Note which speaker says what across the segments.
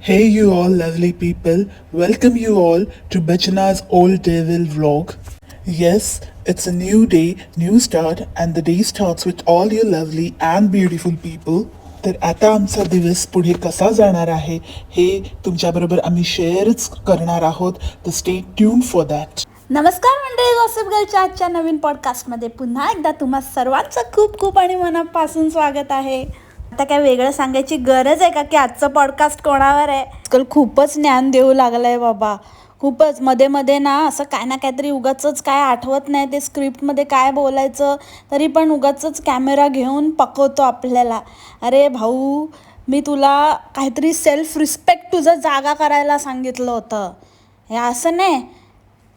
Speaker 1: Hey, you all lovely people, welcome you all to Bachana's Old Devil vlog. Yes, it's a new day, new start, and the day starts with all you lovely and beautiful people. तर आता आमचा दिवस पुढे कसा जाणार आहे हे तुमच्याबरोबर आम्ही शेअरच करणार आहोत तर स्टे ट्यून फॉर दॅट
Speaker 2: नमस्कार मंडळी गॉसिप गर्लच्या आजच्या नवीन पॉडकास्टमध्ये पुन्हा एकदा तुम्हा सर्वांचं खूप खूप आणि मनापासून स्वागत आहे आता काय वेगळं सांगायची गरज आहे का की आजचं पॉडकास्ट कोणावर आहे? आजकाल खूपच ज्ञान देऊ लागलंय बाबा. खूपच. मध्ये मध्ये ना असं काय ना काहीतरी उगाचंच काय आठवत नाही ते स्क्रिप्टमध्ये काय बोलायचं तरी पण उगाचंच कॅमेरा घेऊन पकवतो आपल्याला. अरे भाऊ मी तुला काहीतरी सेल्फ रिस्पेक्ट तुझं जागा करायला सांगितलं होतं. हे असं नाही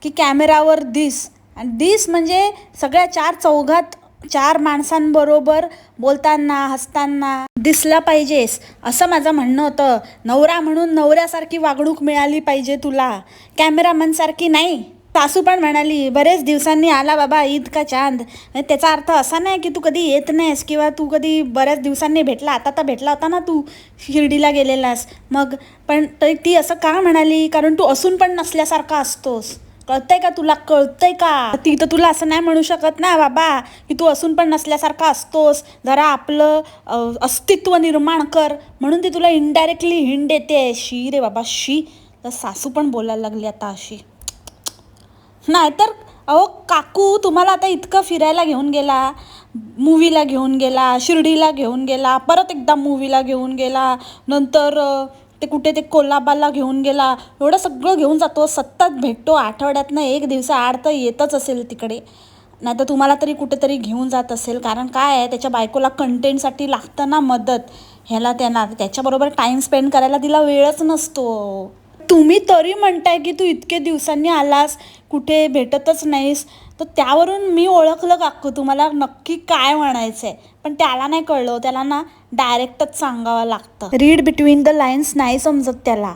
Speaker 2: की कॅमेरावर दिस. आणि दिस म्हणजे सगळ्या चार चौघात चार माणसांबरोबर बोलताना हसताना. दिसला पाहिजेस. असं माझं म्हणणं होतं. नवरा म्हणून नवऱ्यासारखी वागणूक मिळाली पाहिजे तुला. कॅमेरामनसारखी नाही. सासू पण म्हणाली बरेच दिवसांनी आला बाबा ईद का चांद त्याचा अर्थ असा नाही की तू कधी येत नाहीस किंवा तू कधी बऱ्याच दिवसांनी भेटला. आता तर भेटला होता ना तू शिर्डीला गेलेलास. मग पण तरी ती असं का म्हणाली? कारण तू असून पण नसल्यासारखा असतोस. कळतंय का तुला? कळतंय का? ती तर तुला असं नाही म्हणू शकत ना बाबा. की तू असून पण नसल्यासारखा असतोस. जरा आपलं अस्तित्व निर्माण कर. म्हणून ती तुला इनडायरेक्टली हिंड देते. शी रे बाबा शी. तर सासू पण बोलायला लागली आता अशी. नाही तर अहो काकू तुम्हाला आता इतकं फिरायला घेऊन गेला. मूवीला घेऊन गेला शिर्डीला घेऊन गेला. परत एकदा मूवीला घेऊन गेला. नंतर ते कुठे ते कोल्हाबाला घेऊन गेला. एवढं सगळं घेऊन जातो. सतत भेटतो. आठवड्यातनं एक दिवसा आड तर येतच असेल तिकडे. नाही तर तुम्हाला तरी कुठेतरी घेऊन जात असेल. कारण काय आहे त्याच्या बायकोला कंटेंटसाठी लागतं ना मदत. ह्याला त्यांना त्याच्याबरोबर टाईम स्पेंड करायला तिला वेळच नसतो. तुम्ही तरी म्हणताय की तू इतके दिवसांनी आलास. कुठे भेटतच नाहीस. तर त्यावरून मी ओळखलं काकू तुम्हाला नक्की काय म्हणायचं आहे पण त्याला नाही कळलं हो, त्याला ना डायरेक्टच सांगावं लागतं. रीड बिटवीन द लाईन्स नाही समजत त्याला.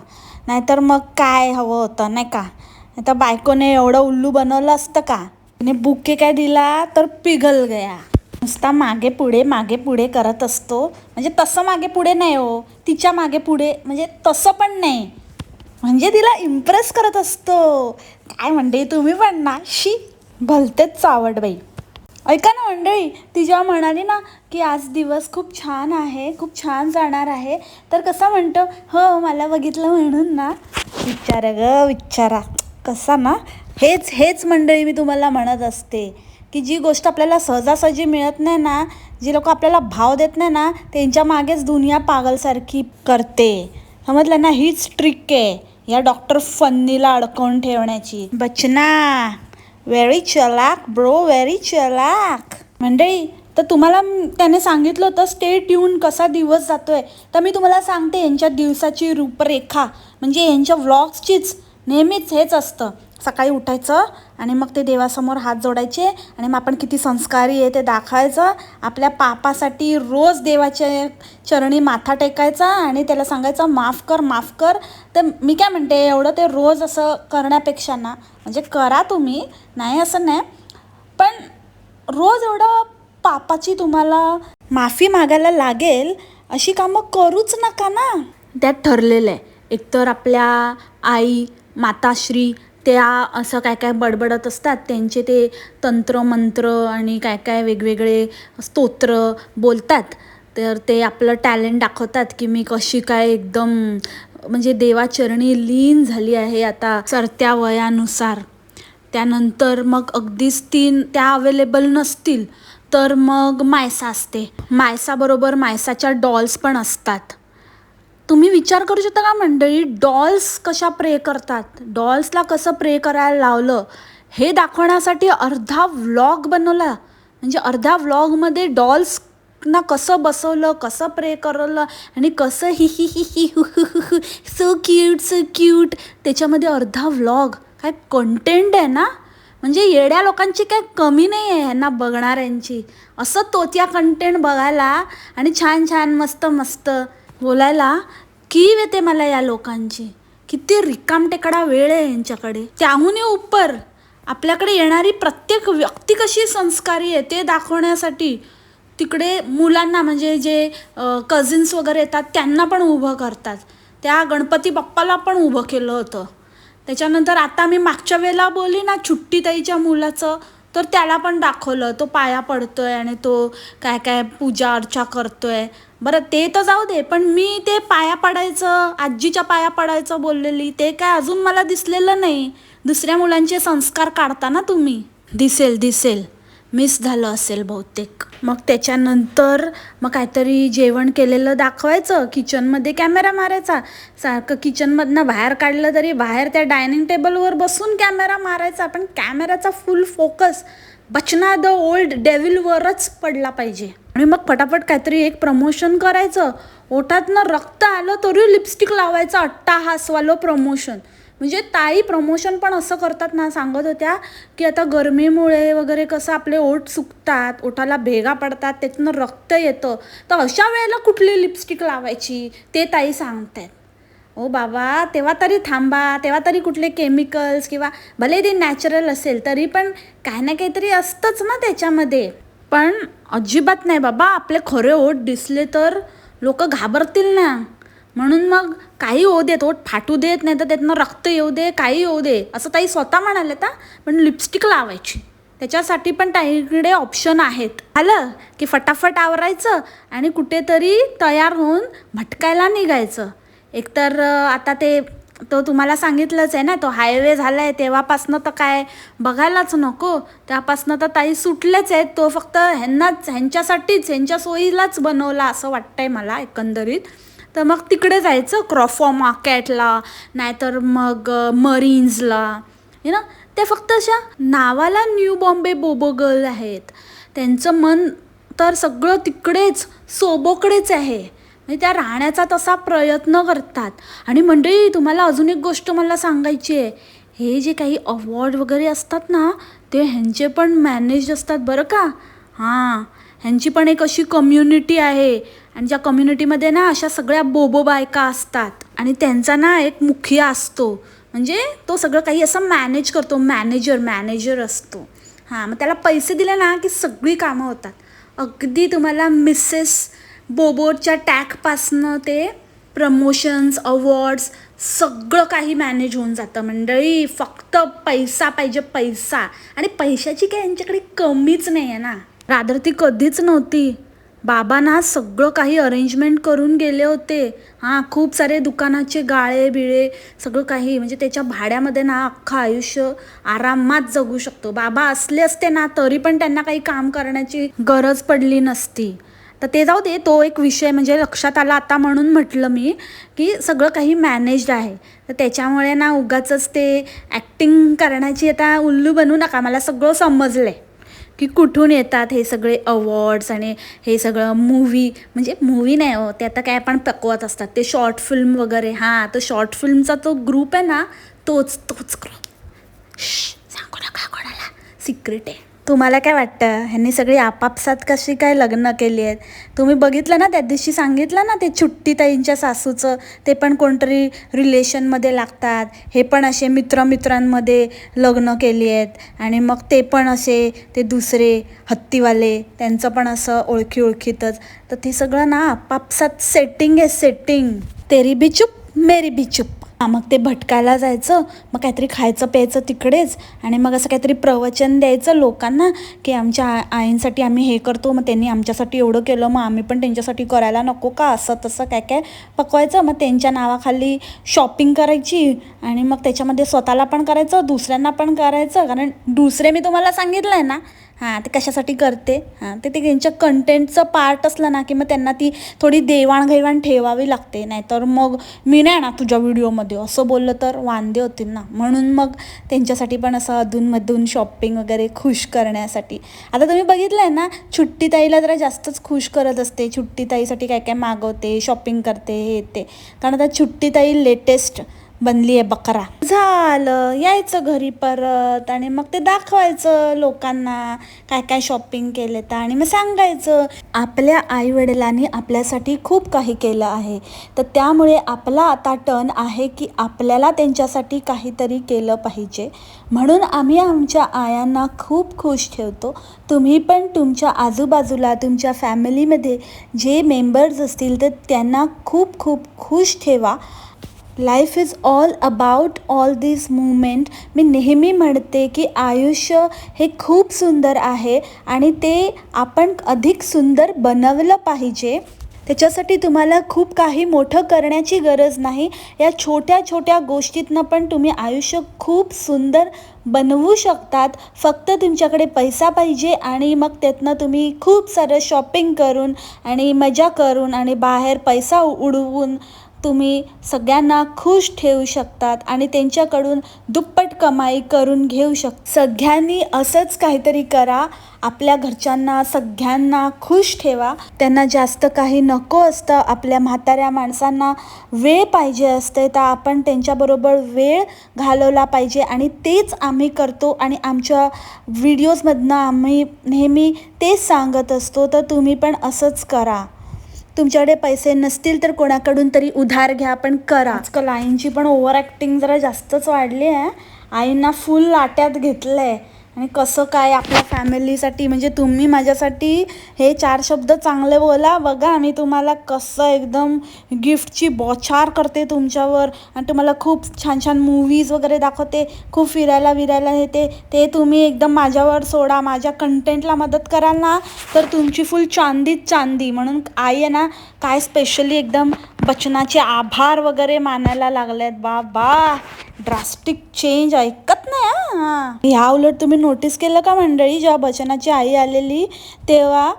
Speaker 2: नाहीतर मग काय हवं होतं नाही का? नाही तर बायकोने एवढं उल्लू बनवलं असतं का? तिने बुके काय दिला तर पिघल गया. नुसता मागे पुढे मागे पुढे करत असतो. म्हणजे तसं मागे पुढे नाही हो तिच्यामागे पुढे म्हणजे तसं पण नाही. म्हणजे तिला इम्प्रेस करत असतो. काय म्हणते तुम्ही पण ना शी. भलतेच चावड बाई. ऐका ना मंडळी ती जेव्हा म्हणाली ना की आज दिवस खूप छान आहे खूप छान जाणार आहे तर कसा म्हणतो? हो मला बघितलं म्हणून ना. विचारा ग विचारा. कसा ना? हेच हेच मंडळी मी तुम्हाला म्हणत असते की जी गोष्ट आपल्याला सहजासहजी मिळत नाही ना जी लोक आपल्याला भाव देत नाही ना त्यांच्या मागेच दुनिया पागलसारखी करते. समजलं ना? हीच ट्रिक आहे. या डॉक्टर फन्नीला अडकवून ठेवण्याची. बचना! व्हेरी चलाक ब्रो व्हेरी चलाक मंडळी तर तुम्हाला त्याने सांगितलं होतं स्टे ट्यून कसा दिवस जातोय? तर मी तुम्हाला सांगते यांच्या दिवसाची रूपरेखा म्हणजे यांच्या व्लॉग्सचीच नेहमीच हेच असतं. सकाळी उठायचं आणि मग ते देवासमोर हात जोडायचे आणि मग आपण किती संस्कारी आहे ते दाखवायचं. आपल्या पापासाठी रोज देवाच्या चरणी माथा टेकायचा आणि त्याला सांगायचं माफ कर माफ कर. तर मी काय म्हणते एवढं ते रोज असं करण्यापेक्षा ना म्हणजे करा तुम्ही नाही असं नाही. पण रोज एवढं पापाची तुम्हाला माफी मागायला लागेल अशी कामं करूच नका ना. त्यात ठरलेलं आहे. एकतर आपल्या आई माताश्री त्या असं काय काय बडबडत असतात त्यांचे ते तंत्र मंत्र आणि काय काय वेगवेगळे स्तोत्र बोलतात. तर ते आपलं टॅलेंट दाखवतात की मी कशी काय एकदम म्हणजे देवाचरणी लीन झाली आहे आता सरत्या वयानुसार. त्यानंतर मग अगदीच तीन त्या अवेलेबल नसतील तर मग मायसा असते. मायसाबरोबर मायसाच्या डॉल्स पण असतात. तुम्ही विचार करू शकता का मंडळी? डॉल्स कशा प्रे करतात? डॉल्सला कसं प्रे करायला लावलं? हे दाखवण्यासाठी अर्धा व्लॉग बनवला. म्हणजे अर्ध्या व्लॉगमध्ये डॉल्स ना कसं बसवलं कसं प्रे करवलं आणि कसं हि हि हि हि हु सो क्यूट सो क्यूट त्याच्यामध्ये अर्धा व्लॉग. काय कंटेंट आहे ना? म्हणजे येड्या लोकांची काय कमी नाही आहे ह्यांना बघणाऱ्यांची. असं तोत्या कंटेंट बघायला आणि छान छान मस्त मस्त. बोलायला कीव येते मला या लोकांची. किती रिकामटेकडा वेळ आहे यांच्याकडे. त्याहूनही उपर. आपल्याकडे येणारी प्रत्येक व्यक्ती कशी संस्कारी आहे ते दाखवण्यासाठी तिकडे मुलांना म्हणजे जे कझिन्स वगैरे येतात त्यांना पण उभं करतात. त्या गणपती बाप्पाला पण उभं केलं होतं. त्याच्यानंतर आता मी मागच्या वेळेला बोलली ना छुट्टीताईच्या मुलाचं तर त्याला पण दाखवलं. तो पाया पडतोय आणि तो काय काय पूजा अर्चा करतोय. बरं ते तर जाऊ दे पण मी ते पाया पडायचं आजीच्या पाया पडायचं बोललेली ते काय अजून मला दिसलेलं नाही. दुसऱ्या मुलांचे संस्कार काढता ना तुम्ही. दिसेल दिसेल. मिस झालं असेल बहुतेक. मग त्याच्यानंतर मग काहीतरी जेवण केलेलं दाखवायचं किचनमध्ये कॅमेरा मारायचा. सारखं किचनमधनं बाहेर काढलं तरी बाहेर त्या डायनिंग टेबलवर बसून कॅमेरा मारायचा पण कॅमेराचा फुल फोकस. बचना द ओल्ड डेव्हिलवरच पडला पाहिजे. आणि मग फटाफट काहीतरी एक प्रमोशन करायचं. ओठातनं रक्त आलं तरी लिपस्टिक लावायचं अट्टाहासवालं प्रमोशन. म्हणजे ताई प्रमोशन पण असं करतात ना सांगत होत्या की आता गरमीमुळे वगैरे कसं आपले ओठ सुकतात ओठाला भेगा पडतात त्यातनं रक्त येतं. तर अशा वेळेला कुठली लिपस्टिक लावायची? ते ताई सांगतात ओ बाबा तेव्हा तरी थांबा तेव्हा तरी कुठले केमिकल्स किंवा भले ते नॅचरल असेल तरी पण काही ना काहीतरी असतंच ना त्याच्यामध्ये. पण अजिबात नाही बाबा आपले खरे ओठ दिसले तर लोक घाबरतील ना. म्हणून मग काही होऊ देत ओठ फाटू देत नाही तर त्यातनं रक्त येऊ दे काही येऊ दे असं ताई स्वतः म्हणाले ता पण लिपस्टिक लावायची. त्याच्यासाठी पण ताईकडे ऑप्शन आहेत. आलं की फटाफट आवरायचं आणि कुठेतरी तयार होऊन भटकायला निघायचं. एकतर आता ते तो तुम्हाला सांगितलंच आहे ना तो हायवे झाला आहे तेव्हापासनं तर काय बघायलाच नको. त्यापासनं तर ताई सुटलेच आहेत तो फक्त ह्यांनाच ह्यांच्यासाठीच ह्यांच्या सोयीलाच बनवला असं वाटतं आहे मला एकंदरीत. तर मग तिकडे जायचं क्रॉफॉ मार्केटला नाहीतर मग मरीन्सला यु ना ते फक्त अशा नावाला न्यू बॉम्बे बोबो गर्ल आहेत. त्यांचं मन तर सगळं तिकडेच सोबोकडेच आहे. म्हणजे त्या राहण्याचा तसा प्रयत्न करतात. आणि मंडळी तुम्हाला अजून एक गोष्ट मला सांगायची आहे. हे जे काही अवॉर्ड वगैरे असतात ना ते ह्यांचे पण मॅनेज असतात बरं का? हां. ह्यांची पण एक अशी कम्युनिटी आहे. आणि ज्या कम्युनिटीमध्ये ना अशा सगळ्या बोबो बायका असतात. आणि त्यांचा ना एक मुखिया असतो. म्हणजे तो सगळं काही असं मॅनेज करतो. मॅनेजर मॅनेजर असतो. हां मग त्याला पैसे दिले ना की सगळी कामं होतात. अगदी तुम्हाला मिसेस बोबोटच्या टॅगपासनं ते प्रमोशन्स अवॉर्ड्स सगळं काही मॅनेज होऊन जातं. मंडळी फक्त पैसा पाहिजे पैसा. आणि पैशाची काय यांच्याकडे कमीच नाही आहे ना. रादर ती कधीच नव्हती. बाबा ना सगळं काही अरेंजमेंट करून गेले होते. हां खूप सारे दुकानाचे गाळे बिळे सगळं काही. म्हणजे त्याच्या भाड्यामध्ये ना अख्खं आयुष्य आरामात जगू शकतो. बाबा असले असते ना तरी पण त्यांना काही काम करण्याची गरज पडली नसती. तर ते जाऊ दे तो एक विषय म्हणजे लक्षात आला आता म्हणून म्हटलं मी की सगळं काही मॅनेज्ड आहे. तर त्याच्यामुळे ना उगाच ते ॲक्टिंग करण्याची आता उल्लू बनू नका मला सगळं समजलं आहे की कुठून येतात हे सगळे अवॉर्ड्स आणि हे सगळं मूवी म्हणजे मूवी नाही हो ते आता काय पण पकवत असतात. ते शॉर्ट फिल्म वगैरे हां तर शॉर्ट फिल्मचा तो ग्रुप आहे ना तोच तोच ग्रुप सांगू नका कोणाला सिक्रेट आहे. तुम्हाला काय वाटतं? ह्यांनी सगळी आपापसात कशी काय लग्न केली आहेत? तुम्ही बघितलं ना त्या दिवशी सांगितलं ना ते छुट्टीताईंच्या सासूचं? ते पण कोणतरी रिलेशनमध्ये लागतात. हे पण असे मित्रमित्रांमध्ये लग्न केली आहेत. आणि मग ते पण असे ते दुसरे हत्तीवाले त्यांचं पण असं ओळखी ओळखीतच तर ते सगळं ना आपापसात सेटिंग आहे सेटिंग तेरी बी चुप मेरी बी चुप. हां मग ते भटकायला जायचं मग काहीतरी खायचं प्यायचं तिकडेच आणि मग असं काहीतरी प्रवचन द्यायचं लोकांना की आमच्या आईंसाठी आम्ही हे करतो मग त्यांनी आमच्यासाठी एवढं केलं मग आम्ही पण त्यांच्यासाठी करायला नको का? असं तसं काय काय पकवायचं. मग त्यांच्या नावाखाली शॉपिंग करायची आणि मग त्याच्यामध्ये स्वतःला पण करायचं दुसऱ्यांना पण करायचं. कारण दुसरे मी तुम्हाला सांगितलं आहे ना हां ते कशासाठी करते? हां ते ते त्यांच्या कंटेंटचं पार्ट असलं ना की मग त्यांना ती थोडी देवाणघेवाण ठेवावी लागते. नाहीतर मग मी नाही ना तुझ्या व्हिडिओमध्ये असं बोललं तर वांदे होतील ना. म्हणून मग त्यांच्यासाठी पण असं अधूनमधून शॉपिंग वगैरे खुश करण्यासाठी. आता तुम्ही बघितलं आहे ना छुट्टीताईला जरा जास्तच खुश करत असते. छुट्टीताईसाठी काय काय मागवते शॉपिंग करते हे ते. कारण आता छुट्टीताई लेटेस्ट बनली आहे बकरा. झालं यायचं घरी परत आणि मग ते दाखवायचं लोकांना काय काय शॉपिंग केले तर आणि मग सांगायचं आपल्या आई वडिलांनी आपल्यासाठी खूप काही केलं आहे. तर त्यामुळे आपला आता टर्न आहे की आपल्याला त्यांच्यासाठी काहीतरी केलं पाहिजे. म्हणून आम्ही आमच्या आयांना खूप खुश ठेवतो. तुम्ही पण तुमच्या आजूबाजूला तुमच्या फॅमिलीमध्ये जे मेंबर्स असतील तर त्यांना खूप खूप खुश ठेवा. Life is all about all this movement मी नेहमी म्हणते की आयुष्य हे खूप सुंदर आहे आणि ते आपण अधिक सुंदर बनवलं पाहिजे. त्याच्यासाठी तुम्हाला खूप काही मोठं करण्याची गरज नाही. या छोट्या छोट्या गोष्टीतनं पण तुम्ही आयुष्य खूप सुंदर बनवू शकतात. फक्त तुमच्याकडे पैसा पाहिजे आणि मग त्यातनं तुम्ही खूप सारं शॉपिंग करून आणि मजा करून आणि बाहेर पैसा उडवून तुम्ही सगळ्यांना खुश ठेवू शकतात आणि त्यांच्याकडून दुप्पट कमाई करून घेऊ शक सगळ्यांनी असंच काहीतरी करा. आपल्या घरच्यांना सगळ्यांना खुश ठेवा. त्यांना जास्त काही नको असतं. आपल्या म्हाताऱ्या माणसांना वेळ पाहिजे असते तर आपण त्यांच्याबरोबर वेळ घालवला पाहिजे आणि तेच आम्ही करतो आणि आमच्या व्हिडिओजमधनं आम्ही नेहमी तेच सांगत असतो. तर तुम्ही पण असंच करा. तुमच्याकडे पैसे नसतील तर कोणाकडून तरी उधार घ्या पण करा. आजकाल आईंची पण ओव्हर ॲक्टिंग जरा जास्तच वाढली आहे. आईंना फुल लाट्यात घेतलं आहे आणि कसं काय आपल्या फॅमिलीसाठी म्हणजे तुम्ही माझ्यासाठी हे चार शब्द चांगले बोला. बघा मी तुम्हाला कसं एकदम गिफ्टची बॉचार करते तुमच्यावर. आणि तुम्हाला खूप छान छान मूवीज वगैरे दाखवते खूप फिरायला विरायला येते ते तुम्ही एकदम माझ्यावर सोडा माझ्या कंटेंटला मदत कराल ना तर तुमची फुल चांदीच चांदी. म्हणून आई आहे ना काय स्पेशली एकदम बचनाचे आभार वगैरे मानायला लागले आहेत बा बा ड्रास्टिक चेंज ऐकत नाही हां. ह्या उलट तुम्ही नोटीस केलं का मंडळी? जेव्हा बचनाची आई आलेली तेव्हा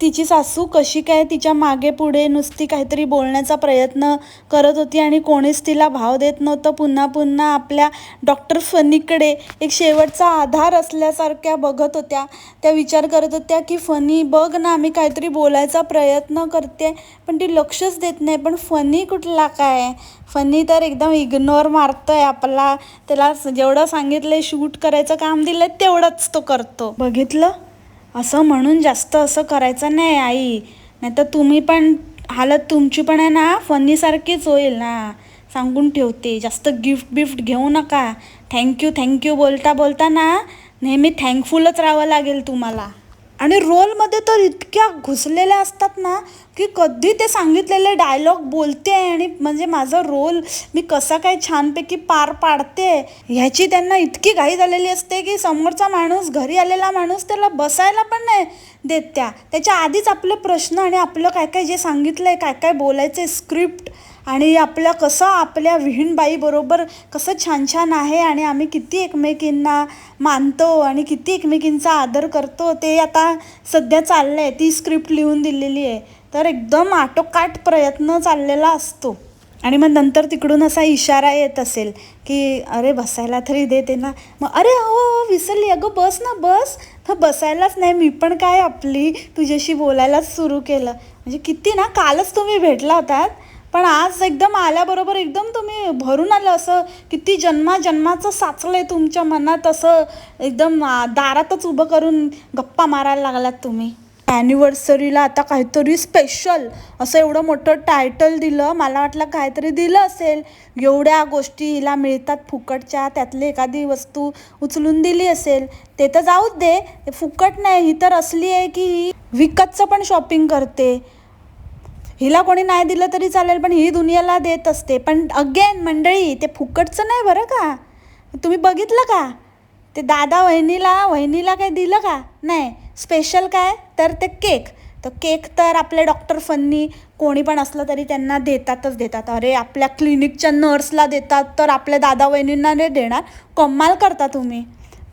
Speaker 2: तिची सासू कशी काय तिच्यामागे पुढे नुसती काहीतरी बोलण्याचा प्रयत्न करत होती आणि कोणीच तिला भाव देत नव्हतं पुन्हा पुन्हा आपल्या डॉक्टर फनीकडे एक शेवटचा आधार असल्यासारख्या बघत होत्या. त्या विचार करत होत्या की फनी बघ ना आम्ही काहीतरी बोलायचा प्रयत्न करते पण ती लक्षच देत नाही पण फनी कुठला काय फनी तर एकदम इग्नोर मारतोय आपला. त्याला जेवढं सांगितलंय शूट करायचं काम दिलंय तेवढंच तो करतो. बघितलं? असं म्हणून जास्त असं करायचं नाही आई. नाही तर तुम्ही पण हालत तुमची पण आहे ना फनीसारखीच होईल ना. सांगून ठेवते जास्त गिफ्ट बिफ्ट घेऊ नका. थँक्यू थँक्यू बोलता बोलता ना नेहमी थँकफुलच राहावं लागेल तुम्हाला. आणि रोलमध्ये तर इतक्या घुसलेल्या असतात ना की कधी ते सांगितलेले डायलॉग बोलते आणि म्हणजे माझा रोल मी कसा काय छानपैकी पार पाडते ह्याची त्यांना इतकी घाई झालेली असते की समोरचा माणूस घरी आलेला माणूस त्याला बसायला पण नाही देत त्या. त्याच्या आधीच आपले प्रश्न आणि आपलं काय काय जे सांगितलं आहे काय काय बोलायचं स्क्रिप्ट आणि आपलं कसं आपल्या विहीणबाईबरोबर कसं छान छान आहे आणि आम्ही किती एकमेकींना मानतो आणि किती एकमेकींचा आदर करतो ते आता सध्या चाललं आहे ती स्क्रिप्ट लिहून दिलेली आहे. तर एकदम आटोकाट प्रयत्न चाललेला असतो. आणि मग नंतर तिकडून असा इशारा येत असेल की अरे बसायला तरी देते ना मग अरे हो हो, विसरली. अगं बस ना बस. तर बसायलाच नाही. मी पण काय आपली तुझ्याशी बोलायलाच सुरू केलं. म्हणजे किती ना कालच तुम्ही भेटला होतात. पण आज एकदम आल्याबरोबर एकदम तुम्ही भरून आलं असं किती जन्मा जन्माचं साचलं आहे तुमच्या मनात असं एकदम दारातच उभं करून गप्पा मारायला लागलात तुम्ही. ॲनिव्हर्सरीला आता काहीतरी स्पेशल असं एवढं मोठं टायटल दिलं मला वाटलं काहीतरी दिलं असेल. एवढ्या गोष्टी हिला मिळतात फुकटच्या त्यातली एखादी वस्तू उचलून दिली असेल. ते तर जाऊच दे फुकट नाही ही तर असली आहे की ही विकतचं पण शॉपिंग करते. हिला कोणी नाही दिलं तरी चालेल पण ही दुनियाला देत असते. पण अगेन मंडळी ते फुकटचं नाही बरं का? तुम्ही बघितलं का? ते दादा वहिनीला वहिनीला काय दिलं का? नाही. स्पेशल काय? तर ते केक तर केक तर आपले डॉक्टर फन्नी कोणी पण असलं तरी त्यांना देतातच देतात. अरे आपल्या क्लिनिकच्या नर्सला देतात तर आपल्या दादा वहिनींना नाही देणार. कमाल करता तुम्ही.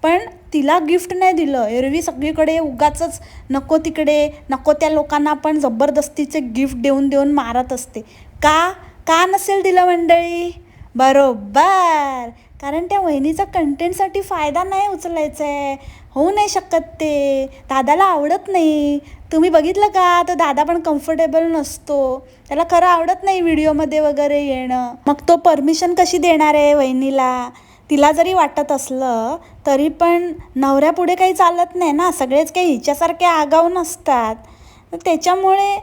Speaker 2: पण तिला गिफ्ट नाही दिलं. एरवी सगळीकडे उगाचच नको तिकडे नको त्या लोकांना आपण जबरदस्तीचे गिफ्ट देऊन देऊन मारत असते. का? का नसेल दिलं मंडळी? बरोबर. कारण त्या वहिनीचा कंटेंटसाठी फायदा नाही उचलायचा आहे होऊ नाही शकत ते. दादाला आवडत नाही. तुम्ही बघितलं का? तर दादा पण कम्फर्टेबल नसतो. त्याला खरं आवडत नाही व्हिडिओमध्ये वगैरे येणं. मग तो परमिशन कशी देणार आहे वहिनीला? तिला जरी वाटत असलं तरी पण नवऱ्यापुढे काही चालत नाही ना. सगळेच काही हिच्यासारखे आगाऊ नसतात. तर त्याच्यामुळे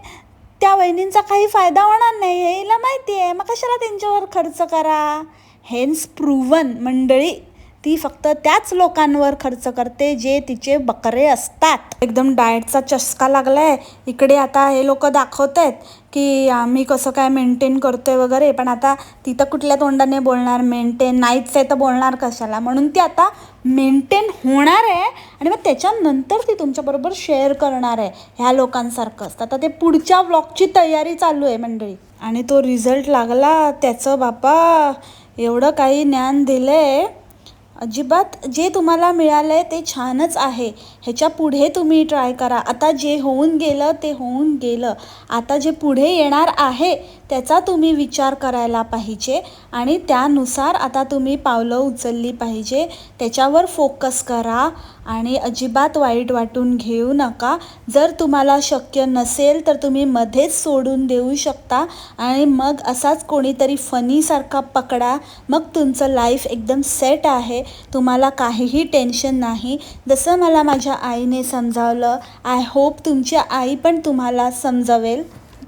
Speaker 2: त्या वहिनींचा काही फायदा होणार नाही. हे हिला माहिती आहे. मग कशाला त्यांच्यावर खर्च करा? हेन्स प्रूवन मंडळी ती फक्त त्याच लोकांवर खर्च करते जे तिचे बकरे असतात. एकदम डाएटचा चस्का लागलाय. इकडे आता हे लोक दाखवत आहेत की आम्ही कसं काय मेंटेन करतोय वगैरे पण आता ती तर कुठल्या तोंडाने बोलणार? मेंटेन नाहीच आहे तर बोलणार कशाला? म्हणून ती आता मेंटेन होणार आहे आणि मग त्याच्यानंतर ती तुमच्याबरोबर शेअर करणार आहे ह्या लोकांसारखंच. आता ते पुढच्या ब्लॉगची तयारी चालू आहे मंडळी. आणि तो रिझल्ट लागला. त्याचं बापा एवढं काही ज्ञान दिलं आहे अजिबात जे तुम्हाला मिळालं आहे ते छानच आहे. ह्याच्या पुढे तुम्ही ट्राय करा. आता जे होऊन गेलं ते होऊन गेलं. आता जे पुढे येणार आहे त्याचा तुम्ही विचार करायला पाहिजे आणि त्यानुसार आता तुम्ही पावलं उचलली पाहिजे. त्याच्यावर फोकस करा आणि अजिबात वाईट वाटून घेऊ नका. जर तुम्हाला शक्य नसेल तर तुम्ही मध्येच सोडून देऊ शकता आणि मग असाच कोणीतरी फनीसारखा पकडा. मग तुमचं लाईफ एकदम सेट आहे. तुम्हाला काहीही टेन्शन नाही. जसं मला माझ्या आईने समजावलं आय होप तुमची आई पण तुम्हाला समजवेल.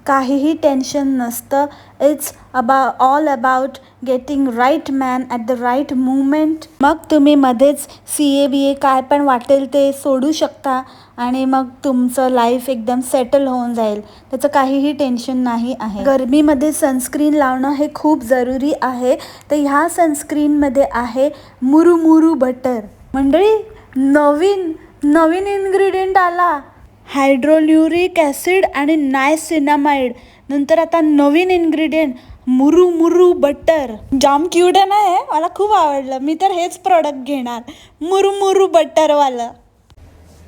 Speaker 2: काहीही टेन्शन नसतं. इट्स अबा all about getting right man at the right movement. मग तुम्ही मध्येच सी ए बी ए काय पण वाटेल ते सोडू शकता आणि मग तुमचं लाईफ एकदम सेटल होऊन जाईल. त्याचं काहीही टेन्शन नाही आहे. गरमीमध्ये सनस्क्रीन लावणं हे खूप जरुरी आहे. तर ह्या सनस्क्रीनमध्ये आहे मुरुमुरू बटर मंडळी नवीन नवीन इन्ग्रेडियंट आला. हायड्रोल्युरिक ॲसिड आणि नायसिनामाइड नंतर आता नवीन इन्ग्रेडियंट मुरू मुरू बटर जाम क्यूट आहे ना हे मला खूप आवडलं. मी तर हेच प्रॉडक्ट घेणार. मुरू मुरू बटरवालं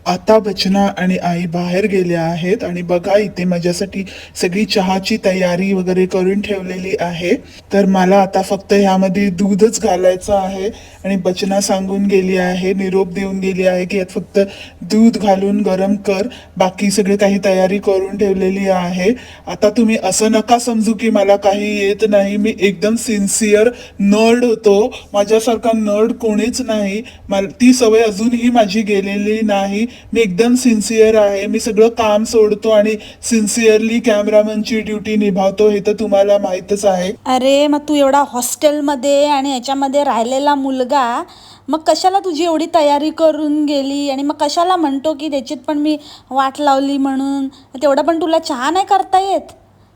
Speaker 1: आता बचना आणि आई बाहेर गेल्या आहेत आणि बघा इथे माझ्यासाठी सगळी चहाची तयारी वगैरे करून ठेवलेली आहे. तर मला आता फक्त ह्यामध्ये दूधच घालायचं आहे आणि बचना सांगून गेली आहे निरोप देऊन गेली आहे की यात फक्त दूध घालून गरम कर. बाकी सगळे काही तयारी करून ठेवलेली आहे. आता तुम्ही असं नका समजू की मला काही येत नाही. मी एकदम सिन्सिअर नर्ड होतो. माझ्यासारखा नर्ड कोणीच नाही. मला ती सवय अजूनही माझी गेलेली नाही. मी एकदम सिन्सिअर आहे. मी सगळं काम सोडतो आणि सिन्सिअरली कॅमेरामनची ड्युटी निभावतो. हे तर तुम्हाला माहीतच आहे.
Speaker 2: अरे मग तू एवढा हॉस्टेलमध्ये आणि याच्यामध्ये राहिलेला मुलगा मग कशाला तुझी एवढी तयारी करून गेली? आणि मग कशाला म्हणतो की त्याच्यात पण मी वाट लावली म्हणून. तेवढं पण तुला चहा नाही करता येत?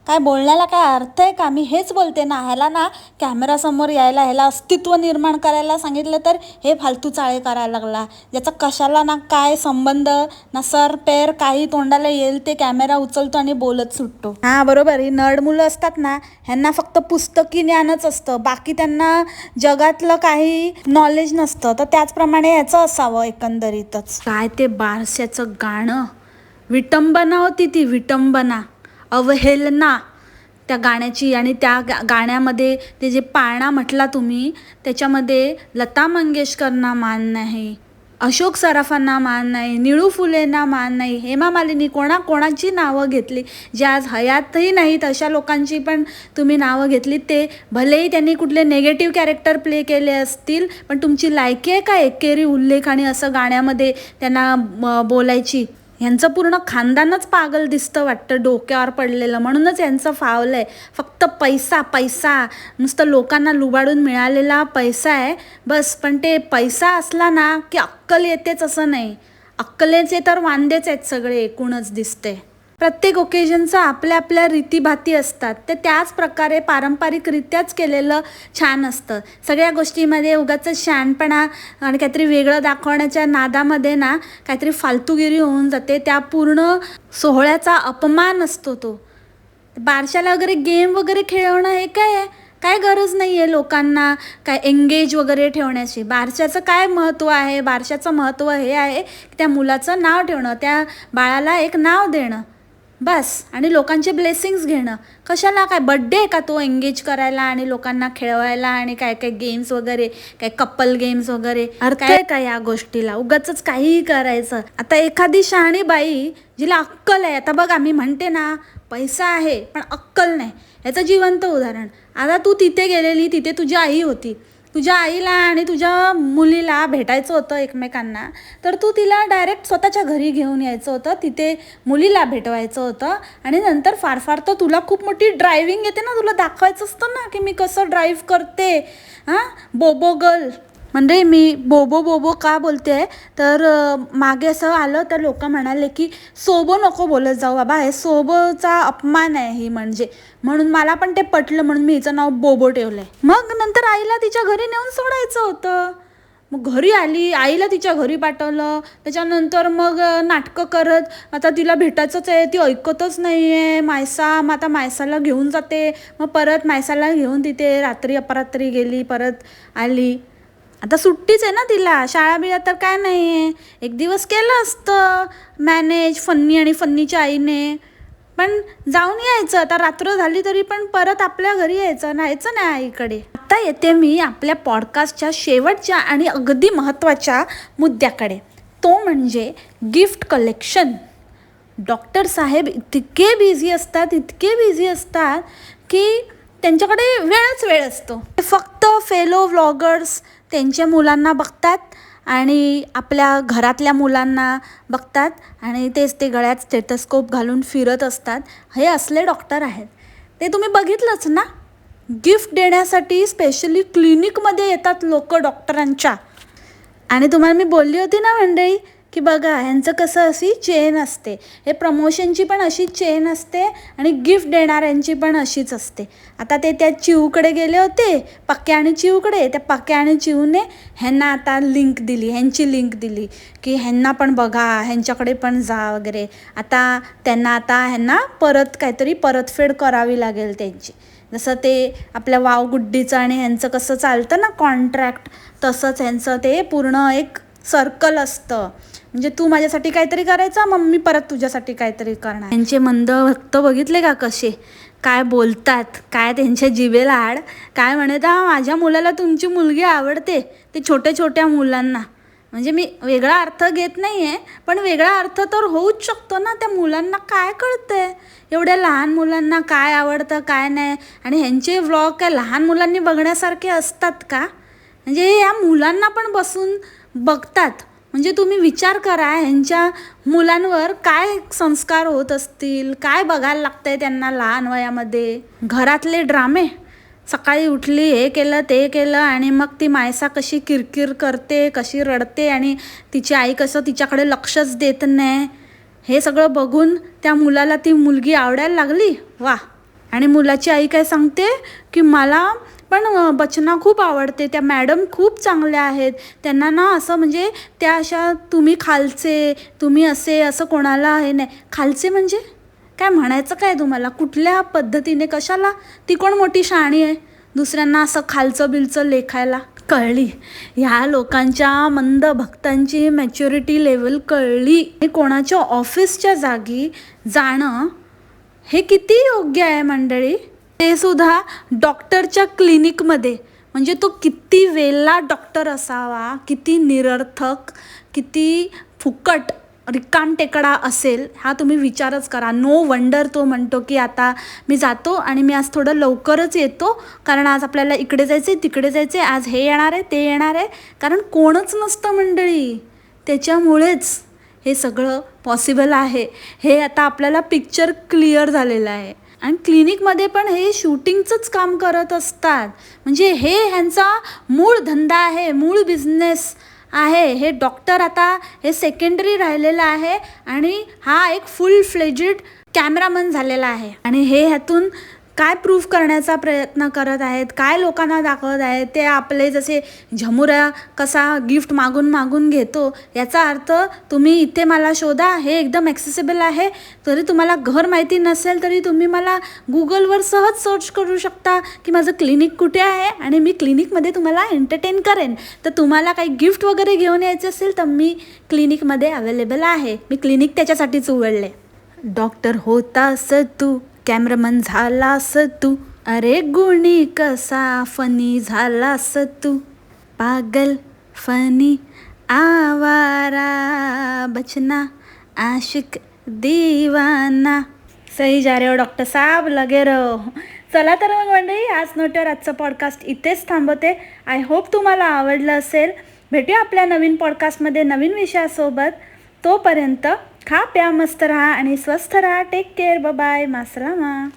Speaker 2: काय बोलण्याला काय अर्थ आहे का? मी हेच बोलते ना. ह्याला ना कॅमेरासमोर यायला ह्याला अस्तित्व निर्माण करायला सांगितलं तर हे फालतू चाळे करायला लागला. ज्याचा कशाला ना काय संबंध ना सर पेर काही तोंडाला येईल ते कॅमेरा उचलतो आणि बोलत सुटतो. हां बरोबर. ही नड मुलं असतात ना ह्यांना फक्त पुस्तकी ज्ञानच असतं. बाकी त्यांना जगातलं काही नॉलेज नसतं. तर त्याचप्रमाणे याचं असावं एकंदरीतच. काय ते बारशाचं गाणं? विटंबना होती ती विटंबना. अवहेलना त्या गाण्याची आणि त्या गा गाण्यामध्ये ते जे पाळणा म्हटला तुम्ही त्याच्यामध्ये लता मंगेशकरना मान नाही अशोक सराफांना मान नाही निळू फुलेंना मान नाही हेमा मालिनी कोणा कोणाची नावं घेतली? जे आज हयातही नाहीत अशा लोकांची पण तुम्ही नावं घेतलीत ते भलेही त्यांनी कुठले नेगेटिव्ह कॅरेक्टर प्ले केले असतील पण तुमची लायकी आहे का एकेरी उल्लेख आणि असं गाण्यामध्ये त्यांना बोलायची? यांचं पूर्ण खानदानच पागल दिसतं वाटतं डोक्यावर पडलेलं. म्हणूनच यांचं फावलं आहे फक्त पैसा पैसा. नुसतं लोकांना लुबाडून मिळालेला पैसा आहे. बस पण ते पैसा असला ना की अक्कल येतेच असं नाही. अक्कलेचे तर वांदेच आहेत सगळे एकूणच दिसते. प्रत्येक ओकेजनचं आपल्या आपल्या रीतीभाती असतात. ते त्याच प्रकारे पारंपरिकरित्याच केलेलं छान असतं. सगळ्या गोष्टीमध्ये उगाच शहाणपणा आणि काहीतरी वेगळं दाखवण्याच्या नादामध्ये ना काहीतरी फालतूगिरी होऊन जाते. त्या पूर्ण सोहळ्याचा अपमान असतो तो. बारशाला वगैरे गेम वगैरे खेळवणं हे काय आहे? काय गरज नाही आहे लोकांना काय एंगेज वगैरे ठेवण्याची. बारशाचं काय महत्त्व आहे? बारशाचं महत्त्व हे आहे की त्या मुलाचं नाव ठेवणं त्या बाळाला एक नाव देणं. बस. आणि लोकांचे ब्लेसिंग्स घेणं. कशाला काय? बड्डे आहे का तो एंगेज करायला आणि लोकांना खेळवायला आणि काय काय गेम्स वगैरे काय कपल गेम्स वगैरे? अर्थ आहे का या गोष्टीला? उगाच काहीही करायचं. आता एखादी शहाणी बाई जिला अक्कल आहे. आता बघा मी म्हणते ना पैसा आहे पण अक्कल नाही. याचं जिवंत उदाहरण. आता तू तिथे गेलेली तिथे तुझी आई होती. तुझ्या आईला आणि तुझ्या मुलीला भेटायचं होतं एकमेकांना तर तू तिला डायरेक्ट स्वतःच्या घरी घेऊन यायचं होतं तिथे मुलीला भेटवायचं होतं आणि नंतर फार फार तर तुला खूप मोठी ड्रायव्हिंग येते ना तुला दाखवायचं असतं ना की मी कसं ड्राईव्ह करते. हां? बोबो गर्ल म्हणजे मी बोबो बोबो का बोलते आहे तर मागे असं आलं तर लोक म्हणाले की सोबो नको बोलत जाऊ बाबा हे सोबोचा अपमान आहे ही म्हणजे. म्हणून मला पण ते पटलं म्हणून मी हिचं नाव बोबो ठेवलं आहे मग नंतर आईला तिच्या घरी नेऊन सोडायचं होतं. मग घरी आली आईला तिच्या घरी पाठवलं. त्याच्यानंतर मग नाटकं करत आता तिला भेटायचंच आहे ती ऐकतच नाही आहे मायसा मग आता मायसाला घेऊन जाते. मग परत मायसाला घेऊन तिथे रात्री अपरात्री गेली परत आली. आता सुट्टीच आहे ना तिला. शाळा बिळा तर काय नाही आहे एक दिवस केलं असतं मॅनेज फन्नी आणि फन्नीच्या आईने. पण जाऊन यायचं. आता रात्र झाली तरी पण परत आपल्या घरी यायचं. न्यायचं नाही आईकडे. आता येते मी आपल्या पॉडकास्टच्या शेवटच्या आणि अगदी महत्त्वाच्या मुद्द्याकडे. तो म्हणजे गिफ्ट कलेक्शन डॉक्टर साहेब इतके बिझी असतात इतके बिझी असतात की त्यांच्याकडे वेळच वेळ असतो. फक्त फेलो व्लॉगर्स त्यांच्या मुलांना बघतात आणि आपल्या घरातल्या मुलांना बघतात आणि तेच ते गळ्यात स्टेटस्कोप घालून फिरत असतात. हे असले डॉक्टर आहेत. ते तुम्ही बघितलंच ना? गिफ्ट देण्यासाठी स्पेशली क्लिनिकमध्ये येतात लोक डॉक्टरांच्या. आणि तुम्हाला मी बोलली होती ना मंडळी की बघा ह्यांचं कसं अशी चेन असते. हे प्रमोशनची पण अशी चेन असते आणि गिफ्ट देणाऱ्यांची पण अशीच असते. आता ते त्या चिवकडे गेले होते पक्क्या आणि चिवकडे त्या पक्क्या आणि चिवने ह्यांना आता लिंक दिली ह्यांची लिंक दिली की ह्यांना पण बघा ह्यांच्याकडे पण जा वगैरे. आता त्यांना आता ह्यांना परत काहीतरी परतफेड करावी लागेल त्यांची. जसं ते आपल्या वावगुड्डीचं आणि ह्यांचं कसं चालतं ना कॉन्ट्रॅक्ट तसंच ह्यांचं ते पूर्ण एक सर्कल असतं. म्हणजे तू माझ्यासाठी काहीतरी करायचं मग मी परत तुझ्यासाठी काहीतरी करणार. त्यांचे मंद भक्त बघितले का कसे? काय बोलतात? काय त्यांच्या जिभेला आड काय म्हणता माझ्या मुलाला तुमची मुलगी आवडते. ते छोट्या छोट्या मुलांना. म्हणजे मी वेगळा अर्थ घेत नाही आहे पण वेगळा अर्थ तर होऊच शकतो ना त्या मुलांना. काय कळतंय? एवढ्या लहान मुलांना काय आवडतं काय नाही? आणि ह्यांचे व्लॉग काय लहान मुलांनी बघण्यासारखे असतात का? म्हणजे या मुलांना पण बसून बघतात. म्हणजे तुम्ही विचार करा ह्यांच्या मुलांवर काय संस्कार होत असतील काय बघायला लागतंय त्यांना लहान वयामध्ये? घरातले ड्रामे. सकाळी उठली हे केलं ते केलं आणि मग ती मायसा कशी किरकिर करते कशी रडते आणि तिची आई कसं तिच्याकडे लक्षच देत नाही? हे सगळं बघून त्या मुलाला ती मुलगी आवडायला लागली? वा आणि मुलाची आई काय सांगते की मला पण बचना खूप आवडते. त्या मॅडम खूप चांगल्या आहेत. त्यांना ना असं म्हणजे त्या अशा तुम्ही खालचे तुम्ही असे असं कोणाला हे नाही. खालचे म्हणजे? काय म्हणायचं काय तुम्हाला? कुठल्या पद्धतीने कशाला? ती कोण मोठी शाणी आहे? दुसऱ्यांना असं खालचं बिलचं लेखायला कळली. ह्या लोकांच्या मंद भक्तांची मॅच्युरिटी लेवल कळली. आणि कोणाच्या ऑफिसच्या जागी जाणं हे किती योग्य आहे मंडळी? ते सुद्धा डॉक्टरच्या क्लिनिकमध्ये. म्हणजे तो किती वेला डॉक्टर असावा किती निरर्थक किती फुकट रिकाम टेकडा असेल हा तुम्ही विचारच करा. नो वंडर तो म्हणतो की आता मी जातो आणि मी आज थोडं लवकरच येतो कारण आज आपल्याला इकडे जायचे तिकडे जायचे आज हे येणार आहे ते येणार आहे. कारण कोणच नसतं मंडळी. त्याच्यामुळेच हे सगळं पॉसिबल आहे. हे आता आपल्याला पिक्चर क्लिअर झालेलं आहे. आणि क्लिनिकमध्ये पण हे शूटिंगचंच काम करत असतात. म्हणजे हे ह्यांचा मूळ धंदा आहे मूळ बिझनेस आहे. हे डॉक्टर आता हे सेकंडरी राहिलेलं आहे आणि हा एक फुल फ्लेजिड कॅमेरामन झालेला आहे. आणि हे ह्यातून काय प्रूफ करण्याचा प्रयत्न करत आहेत? काय लोकांना दाखवत आहेत? ते आपले जसे झमुरा कसा गिफ्ट मागून मागून घेतो याचा अर्थ तुम्ही इथे मला शोधा हे एकदम ॲक्सेसिबल आहे. तरी तुम्हाला घर माहिती नसेल तरी तुम्ही मला गुगलवर सहज सर्च करू शकता की माझं क्लिनिक कुठे आहे आणि मी क्लिनिकमध्ये तुम्हाला एंटरटेन करेन. तर तुम्हाला काही गिफ्ट वगैरे घेऊन यायचं असेल तर मी क्लिनिकमध्ये अवेलेबल आहे. मी क्लिनिक त्याच्यासाठीच उघडले. डॉक्टर होतास तू. कॅमेरामन झालास तू अरे गुणी कसा फनी झालास तू पागल फनी आवारा बचना आशिक दीवाना. सही जा रे हो डॉक्टर साहेब लगे रहो. चला तर मग मंडळी आज नोटवर आजचं पॉडकास्ट इथेच थांबवते. आय होप तुम्हाला आवडलं असेल. भेटूया आपल्या नवीन पॉडकास्टमध्ये नवीन विषयासोबत. तोपर्यंत खा प्या मस्त राहा आणि स्वस्थ राहा. Take care bye मासरामा.